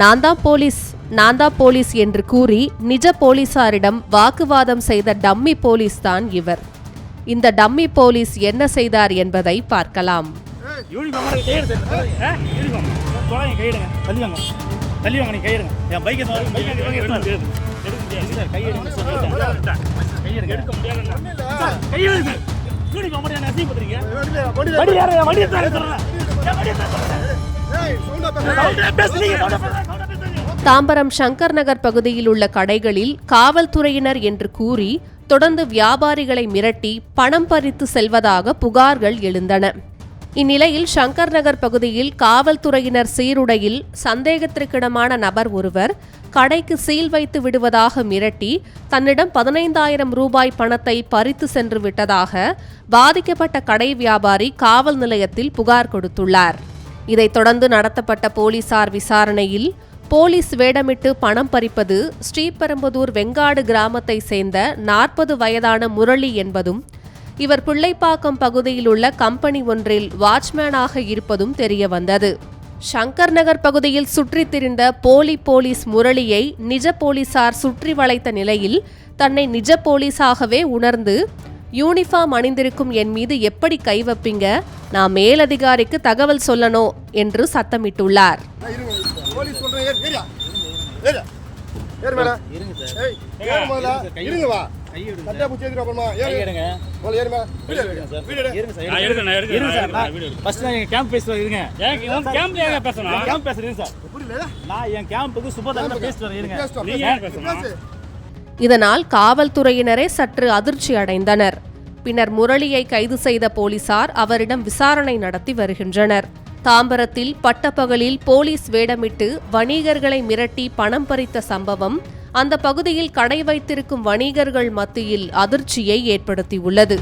நான் தான் போலீஸ் நான் தான் போலீஸ் என்று கூறி நிஜ போலீசாரிடம் வாக்குவாதம் செய்த டம்மி போலீஸ் தான் இவர். இந்த டம்மி போலீஸ் என்ன செய்தார் என்பதை பார்க்கலாம். யூனிஃபார்ம் தாம்பரம் சங்கர் நகர் பகுதியில் உள்ள கடைகளில் காவல்துறையினர் என்று கூறி தொடர்ந்து வியாபாரிகளை மிரட்டி பணம் பறித்து செல்வதாக புகார்கள் எழுந்தன. இந்நிலையில் சங்கர் நகர் பகுதியில் காவல்துறையினர் சீருடையில் சந்தேகத்திற்கிடமான நபர் ஒருவர் கடைக்கு சீல் வைத்து விடுவதாக மிரட்டி தன்னிடம் பதினைந்தாயிரம் ரூபாய் பணத்தை பறித்து சென்று விட்டதாக பாதிக்கப்பட்ட கடை வியாபாரி காவல் நிலையத்தில் புகார் கொடுத்துள்ளார். இதைத் தொடர்ந்து நடத்தப்பட்ட போலீசார் விசாரணையில் போலீஸ் வேடமிட்டு பணம் பறிப்பது ஸ்ரீபெரும்புதூர் வெங்காடு கிராமத்தை சேர்ந்த நாற்பது வயதான முரளி என்பதும் இவர் பிள்ளைப்பாக்கம் பகுதியில் உள்ள கம்பெனி ஒன்றில் வாட்ச்மேனாக இருப்பதும் தெரியவந்தது. சங்கர் நகர் பகுதியில் சுற்றித் திரிந்த போலி போலீஸ் முரளியை நிஜ போலீசார் சுற்றி வளைத்த நிலையில் தன்னை நிஜ போலீஸாகவே உணர்ந்து யூனிஃபார்ம் அணிந்திருக்கும் என் மீது எப்படி கை வைப்பீங்க? நான் மேலதிகாரிக்கு தகவல் சொல்லணும் என்று சத்தமிட்டுள்ளார். நான் என் கேம்புக்கு பேசிட்டு வரேன் இருங்க. இதனால் காவல்துறையினரே சற்று அதிர்ச்சி அடைந்தனர். பின்னர் முரளியை கைது செய்த போலீசார் அவரிடம் விசாரணை நடத்தி வருகின்றனர். தாம்பரத்தில் பட்டப்பகலில் போலீஸ் வேடமிட்டு வணிகர்களை மிரட்டி பணம் பறித்த சம்பவம் அந்த பகுதியில் கடை வைத்திருக்கும் வணிகர்கள் மத்தியில் அதிர்ச்சியை ஏற்படுத்தியுள்ளது.